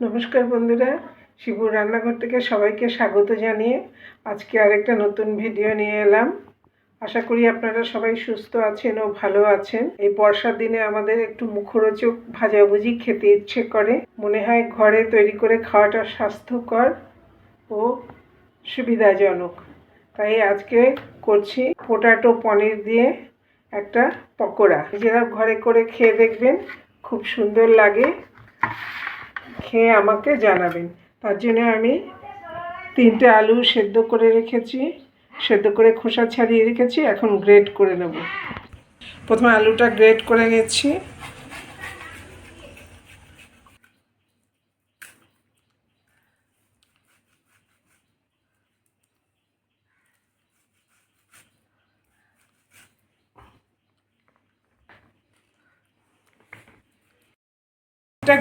নমস্কার বন্ধুরা, শিবুর রান্নাঘর থেকে সবাইকে স্বাগত জানিয়ে আজকে আরেকটা নতুন ভিডিও নিয়ে এলাম। আশা করি আপনারা সবাই সুস্থ আছেন ও ভালো আছেন। এই বর্ষার দিনে আমাদের একটু মুখরোচক ভাজাভুজি খেতে ইচ্ছে করে। মনে হয় ঘরে তৈরি করে খাওয়াটা স্বাস্থ্যকর ও সুবিধাজনক। তাই আজকে করছি পোটাটো পনির দিয়ে একটা পকোড়া। নিজেরা ঘরে করে খেয়ে দেখবেন, খুব সুন্দর লাগে। খেয়ে আমাকে জানাবেন। তার জন্য আমি তিনটে আলু সেদ্ধ করে রেখেছি, সেদ্ধ করে খোসা ছাড়িয়ে রেখেছি, এখন গ্রেট করে নেব। প্রথমে আলুটা গ্রেট করে নিচ্ছি।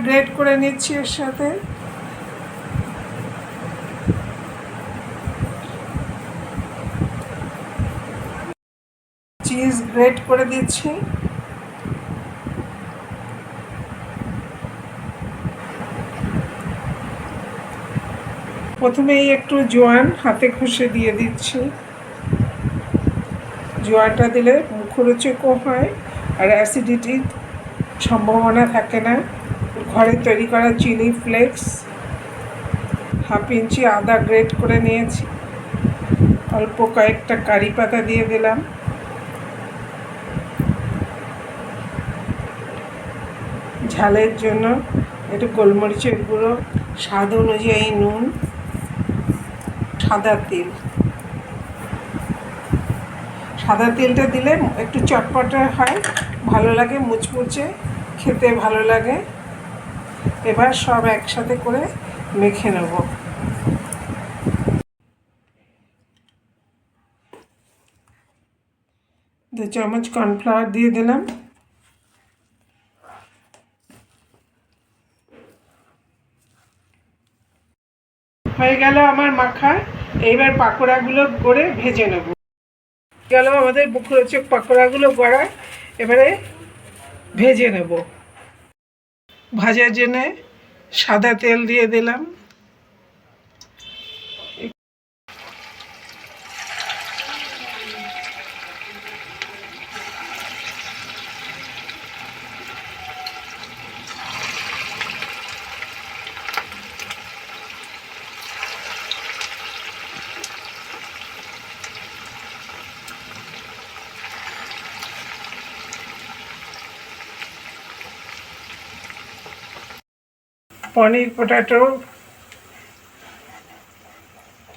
গ্রেট করে নিচ্ছি এর সাথে। চিজ গ্রেট করে দিচ্ছি। প্রথমেই একটু জোয়ান হাতে ঘষে দিয়ে দিচ্ছি। জোয়ানটা দিলে মুখরোচকও হয় আর অ্যাসিডিটির সম্ভাবনা থাকে না। ঘরে তৈরি করা চিলি ফ্লেক্স, হাফ ইঞ্চি আদা গ্রেট করে নিয়েছি। অল্প কয়েকটা কারি পাতা দিয়ে দিলাম। ঝালের জন্য একটু গোলমরিচের গুঁড়ো, স্বাদ অনুযায়ী নুন, সাদা তেল। সাদা তেলটা দিলে একটু চটপটা হয়, ভালো লাগে, মুচমুচে, খেতে ভালো লাগে। এবার সব একসাথে করে মেখে নেব। দু চামচ কর্নফ্লাওয়ার দিয়ে দিলাম। হয়ে গেল আমার মাখা। এইবার পাকোড়াগুলো করে ভেজে নেব। গেল আমাদের মুখরোচক পাকোড়াগুলো গড়া এবারে ভেজে নেব। ভাজার জন্যে সাদা তেল দিয়ে দিলাম। পনির পোটাটো,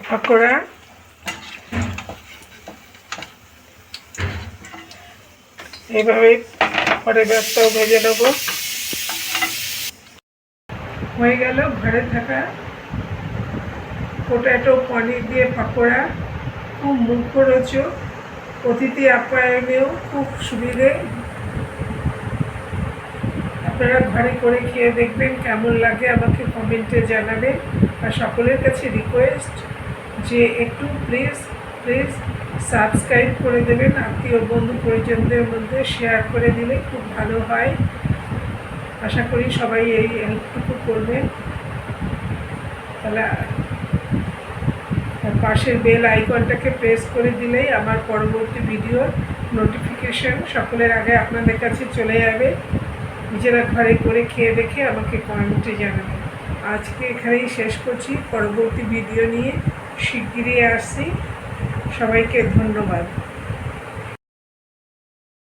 পকোড়া, এইভাবে পরে ব্যস্তাও ভেজে নেব। হয়ে গেল ঘরে থাকা পোটাটো, পনির দিয়ে পকোড়া। খুব মুখরোচক, অতিথি আপ্যায়নেও খুব সুবিধে। আপনারা ঘরে করে খেয়ে দেখবেন কেমন লাগে, আমাকে কমেন্টে জানাবেন। আর সকলের কাছে রিকোয়েস্ট যে একটু প্লিজ প্লিজ সাবস্ক্রাইব করে দেবেন। আত্মীয় বন্ধু পরিজনদের মধ্যে শেয়ার করে দিলে খুব ভালো হয়। আশা করি সবাই এই হেল্পটুকু করবেন। তাহলে পাশের বেল আইকনটাকে প্রেস করে দিলেই আমার পরবর্তী ভিডিওর নোটিফিকেশন সকলের আগে আপনাদের কাছে চলে যাবে। নিজেরা ঘরে করে খেয়ে দেখে আমাকে কমেন্টে জানাবে। আজকে এখানেই শেষ করছি। পরবর্তী ভিডিও নিয়ে শিগগিরই আসছি। সবাইকে ধন্যবাদ।